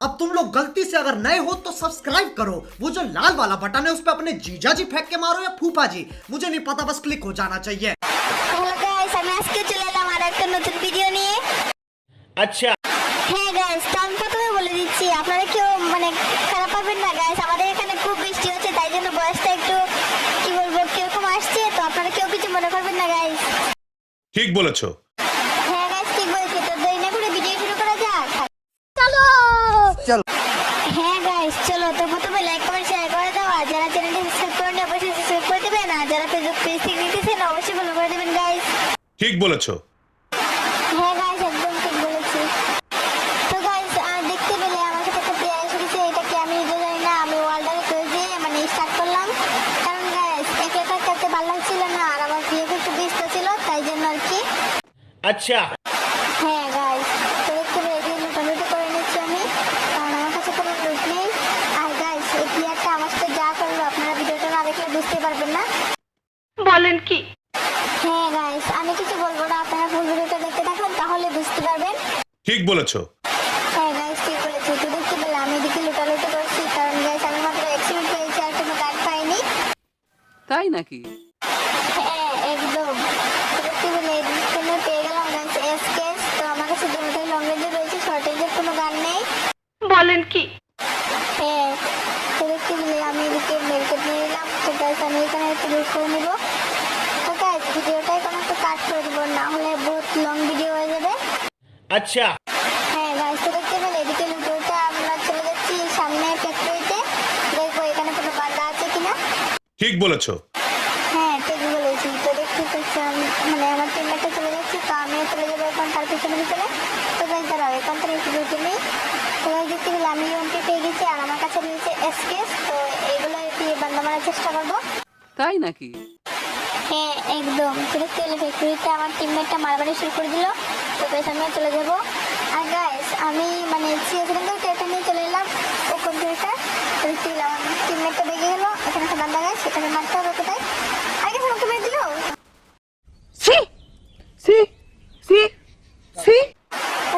अब तुम लोग गलती से अगर नए हो तो सब्सक्राइब करो वो जो लाल वाला बटन है उस पर अपने जीजा जी फेंक के मारो या फूफा जी मुझे नहीं पता बस क्लिक हो जाना चाहिए হ্যালো গাইস আমি আজকে চলে এলাম আর একটা নতুন ভিডিও নিয়ে अच्छा হ্যাঁ গাইস তো আমি প্রথমে বলে দিচ্ছি আপনারা কেউ মানে খারাপ পাবেন না গাইস আমাদের এখানে খুব বৃষ্টি হচ্ছে তাই জন্য বয়সটা একটু কি বলবো কিরকম আসছে তো আপনারা কেউ কিছু মনে করবেন না গাইস ঠিক বলেছো হ্যাঁ গাইস চলো তো প্রথমে লাইক কমেন্ট শেয়ার করে দাও আর যারা চ্যানেলটি সাবস্ক্রাইব করেন অবশ্যই সাবস্ক্রাইব করে দেবেন আর যারা ফেসবুক পেজ থেকে অবশ্যই ফলো করে দেবেন গাইস ঠিক বলেছ। হ্যাঁ একদম ঠিক তো আর দেখতে আমার আমি জানি না আমি করে দিয়ে মানে স্টার্ট করলাম। কারণ গাইস করতে না আর আমার একটু ব্যস্ত ছিল তাই জন্য আর কি। আচ্ছা। হ্যাঁ বলেন কি? হ্যাঁ গাইস আমি কিছু বলব না আপনারা ফুল ভিডিওটা দেখতে থাকুন তাহলে বুঝতে পারবেন। ঠিক বলেছ। হ্যাঁ গাইস ঠিক বলেছি। তো দেখতে পেলে আমি এদিকে লুটালুটি করছি কারণ গাইস আমি মাত্র এক্সিডেন্ট পেয়েছি আর কোনো পাইনি। তাই নাকি? হ্যাঁ একদম। পেয়ে গেলাম গাইস এসকেস তো আমার কাছে দুটোই লং রেঞ্জে রয়েছে শর্ট রেঞ্জের কোনো গান নেই। বলেন কি হ্যাঁ তো দেখতে পেলে আমি এদিকে মেলকেট নিয়ে নিলাম তো গাইস আমি এখানে একটু বের করে নিবো তো গাইস ভিডিওটাই কোনো একটু কাট করে দিব না হলে বহুত লং ভিডিও হয়ে যাবে। আচ্ছা। হ্যাঁ গাইস তো দেখতে পেলে এদিকে লুটোটা আমরা চলে যাচ্ছি সামনে ফ্যাক্টরিতে দেখব এখানে কোনো বাধা আছে কিনা। ঠিক বলেছ। হ্যাঁ ঠিক বলেছি। তো দেখতে পাচ্ছি মানে আমার টিমটা চলে যাচ্ছি তো আমিও চলে যাব এখন তার পিছনে পিছনে। তো গাইস দাঁড়াও এখন তার একটু ঢুকে নিই। তো গাইস দেখতে পেলে আমি ওনকে পেয়ে গেছি আর আমার কাছে রয়েছে এসকেস তো এগুলো দিয়ে বান্দা মারার চেষ্টা করব। তাই নাকি? হ্যাঁ একদম। তো দেখতে পেলে ফ্যাক্টরিতে আমার টিমমেটটা মারামারি শুরু করে দিল। তো গাইস আমিও চলে যাব। আর গাইস আমি মানে সিএসএন এটা নিয়ে চলে এলাম ও কম্পিউটার তো দেখতে পেলে আমার টিমমেটটা বেগে গেলো। এখানে একটা বান্দা গাছ সেখানে মারতে হবে কোথায়? আগে আমাকে মেরে দিল? সি সি সি সি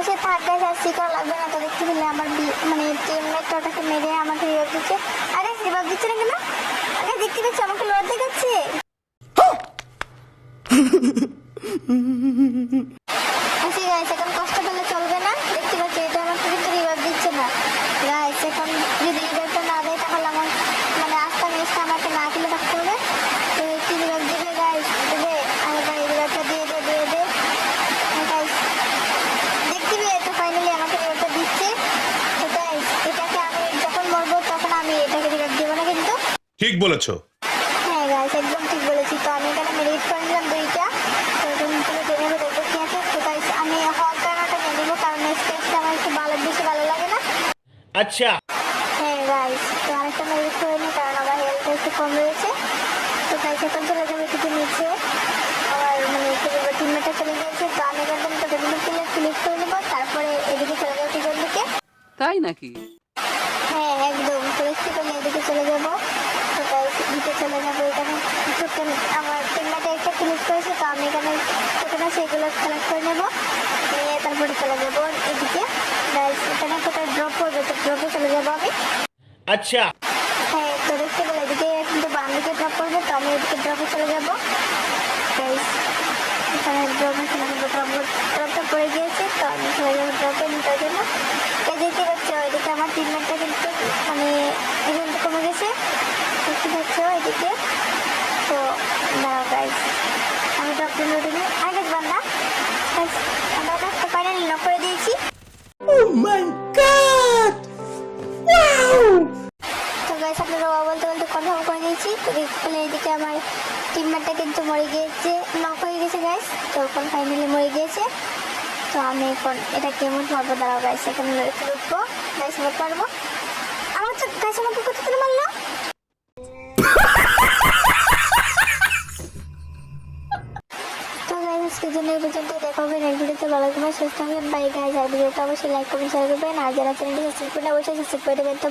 সে থাক গাছ আর শিকার লাগবে না তো দেখতে পেলে আমার মানে টিমমেটটা ওটাকে মেরে আমাকে রিভাইভ দিচ্ছে। আরে রিভাইভ দিচ্ছে না কেন? আগে দেখতে পাচ্ছি আমাকে লোয়ার দেখাচ্ছে। এটাকে আমি যখন মরবো তখন আমি এটাকে দেবো না কিন্তু। ঠিক বলেছ হ্যাঁ গাইস একদম ঠিক বলেছি তো আমি এখানে মেরিট করে নিলাম দুইটা তো তুমি তুমি জেনে নেবে দেখব কি আছে তো গাইস আমি হল কারণটা নিয়ে নেব কারণ স্পেসটা আমার একটু ভালো বেশি ভালো লাগে না আচ্ছা। হ্যাঁ তাই নাকি? হ্যাঁ একদম এদিকে চলে যাব। চলে একটা করেছে তো আমি এখানে সেগুলো করে নেব। তারপরে চলে যাব এদিকে। ব্লকে চলে যাব আমি আচ্ছা। হ্যাঁ তো দেখতে পেলে এদিকে কিন্তু বাম দিকে ড্রপ করবে তো আমি এদিকে ড্রপে চলে যাব। এখানে ড্রপে চলে যাব ড্রপ ড্রপটা পড়ে গিয়েছে তো আমি চলে যাব ড্রপে নিতে জন্য তো দেখতে পাচ্ছ এদিকে আমার ট্রিটমেন্টটা কিন্তু মানে এখানে কমে গেছে। দেখতে পাচ্ছ এদিকে। তো দাঁড়াও গাইজ আমি ড্রপটা নোটে নিই। আগে না আমরা ফাইনালি লক করে দিয়েছি। ও মাই গড করে এদিকে আমার কিন্তু মরে গিয়েছে নক হয়ে গেছে তো এখন ফাইনালি মরে গিয়েছে। তো আমি এখন এটা কেমন পারব দাঁড়াও এখানে মত পারব? আমার তো মারলো? দেখা হবে ভালো সুস্থ বাই ভিডিওটা অবশ্যই লাইক করবেন শেয়ার করবেন। আর যারা চ্যানেলটি সাবস্ক্রাইব করে অবশ্যই সাবস্ক্রাইব করে দেবেন। তো.